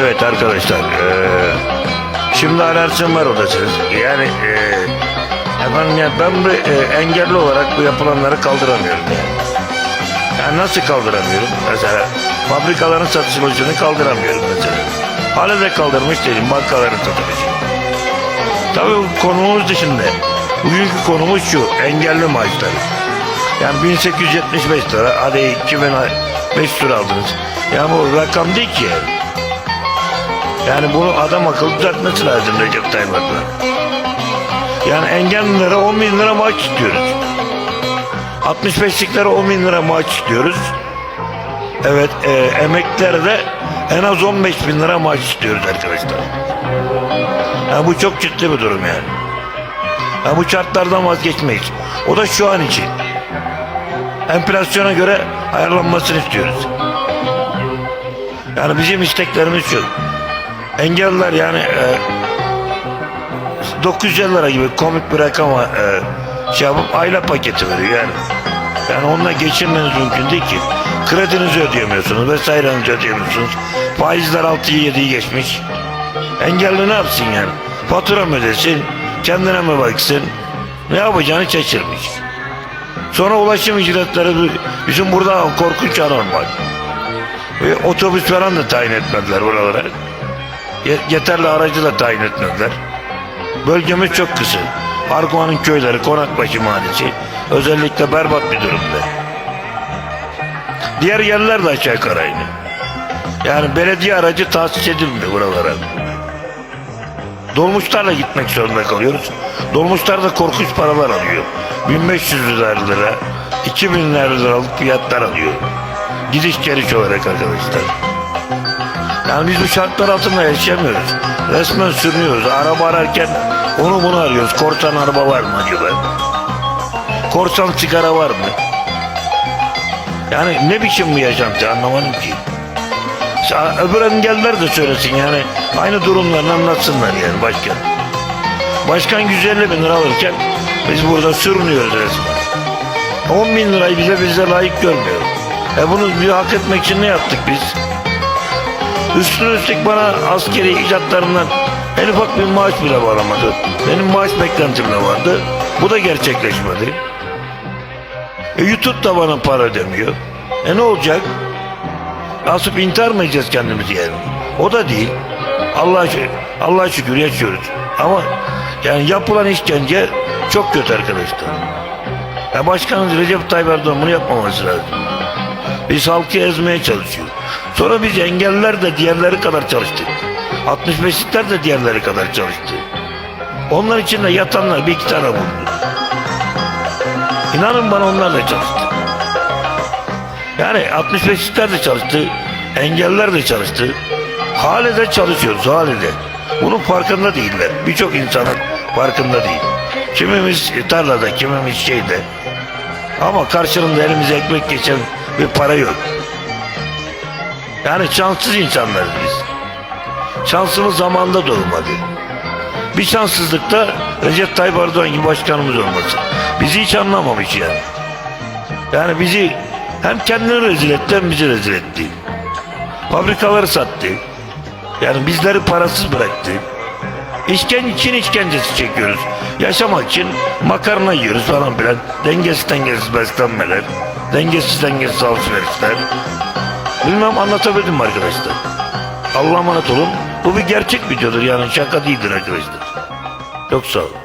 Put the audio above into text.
Evet arkadaşlar. eee, şimdi alerjim var odasınız. Yani eee, efendim ya ben bu eee, engelli olarak bu yapılanları kaldıramıyorum yani. Yani nasıl kaldıramıyorum? Mesela fabrikaların satışını kaldıramıyorum mesela. Hala da kaldırmış değilim bankaların satışını. Tabii konumuz dışında. Bugünkü konumuz şu engelli maaşları. Yani 1875 lira hadi 2500 lira aldınız. Yani bu rakam değil ki yani. Yani bunu adam akıllı düzeltmesi lazım Recep Tayyip Erdoğan. Yani engellilere 10 bin lira maaş istiyoruz. 65'liklere 10 bin lira maaş istiyoruz. Evet e, emeklilere en az 15 bin lira maaş istiyoruz arkadaşlar. Yani bu çok ciddi bir durum yani. Yani bu şartlardan vazgeçmeyiz. O da şu an için. Enflasyona göre ayarlanmasını istiyoruz. Yani bizim isteklerimiz şu. Engelliler yani e, 950 lira gibi komik bir rakama e, şey yapıp ayla paketi veriyor yani. Yani onunla geçinmeniz mümkün değil ki. Kredinizi ödeyemiyorsunuz vesairenizi ödeyemiyorsunuz. Faizler 6'yı 7'yi geçmiş. Engelli ne yapsın yani? Fatura mı ödesin? Kendine mi baksın? Ne yapacağını şaşırmış. Sonra ulaşım ücretleri bizim burada korkunç anormal. Ve otobüs falan da tayin etmediler buralara. Ye- Yeterli aracı da tayin etmediler. Bölgemiz çok kısa. Argua'nın köyleri, Konakbaşı mahallesi özellikle berbat bir durumda. Diğer yerler de aşağı yukarı aynı. Yani belediye aracı tahsis edilmiyor buralara. Dolmuşlarla gitmek zorunda kalıyoruz. Dolmuşlar da korkunç paralar alıyor. 1500 lira, 2000 liralık fiyatlar alıyor. Gidiş geliş olarak arkadaşlar. Yani biz bu şartlar altında yaşayamıyoruz. Resmen sürünüyoruz. Araba ararken onu bunu arıyoruz. Korsan araba var mı acaba? Korsan sigara var mı? Yani ne biçim bu yaşantı anlamadım ki. Öbür engeller de söylesin yani. Aynı durumlarını anlatsınlar yani başkan. Başkan 150 bin lira alırken biz burada sürünüyoruz resmen. 10 bin lirayı bize bize layık görmüyor. E bunu bir hak etmek için ne yaptık biz? Üstüne üstlük bana askeri icatlarından en ufak bir maaş bile bağlamadı. Benim maaş beklentim de vardı. Bu da gerçekleşmedi. E YouTube da bana para ödemiyor. E ne olacak? Asıp intihar mı edeceğiz kendimizi yani? O da değil. Allah Allah şükür yaşıyoruz. Ama yani yapılan işkence çok kötü arkadaşlar. Ya başkanımız Recep Tayyip Erdoğan bunu yapmaması lazım. Biz halkı ezmeye çalışıyor. Sonra biz engelliler de diğerleri kadar çalıştık. 65'likler de diğerleri kadar çalıştı. Onlar için de yatanlar bir iki tane buldu. İnanın bana onlar da çalıştı. Yani 65'likler de çalıştı. Engelliler de çalıştı. Hale de çalışıyoruz hale de. Bunun farkında değiller. Birçok insanın farkında değil. Kimimiz tarlada, kimimiz şeyde. Ama karşılığında elimize ekmek geçen bir para yok. Yani şanssız insanlarız biz. Şansımız zamanda doğmadı. Bir şanssızlık da Recep Tayyip Erdoğan gibi başkanımız olması. Bizi hiç anlamamış yani. Yani bizi hem kendini rezil etti hem bizi rezil etti. Fabrikaları sattı. Yani bizleri parasız bıraktı. İşkence için işkencesi çekiyoruz. Yaşamak için makarna yiyoruz falan filan. Dengesiz dengesiz beslenmeler. Dengesiz dengesiz alışverişler. Bilmem anlatabildim mi arkadaşlar? Allah'a emanet olun. Bu bir gerçek videodur yani şaka değildir arkadaşlar. Çok sağ olun.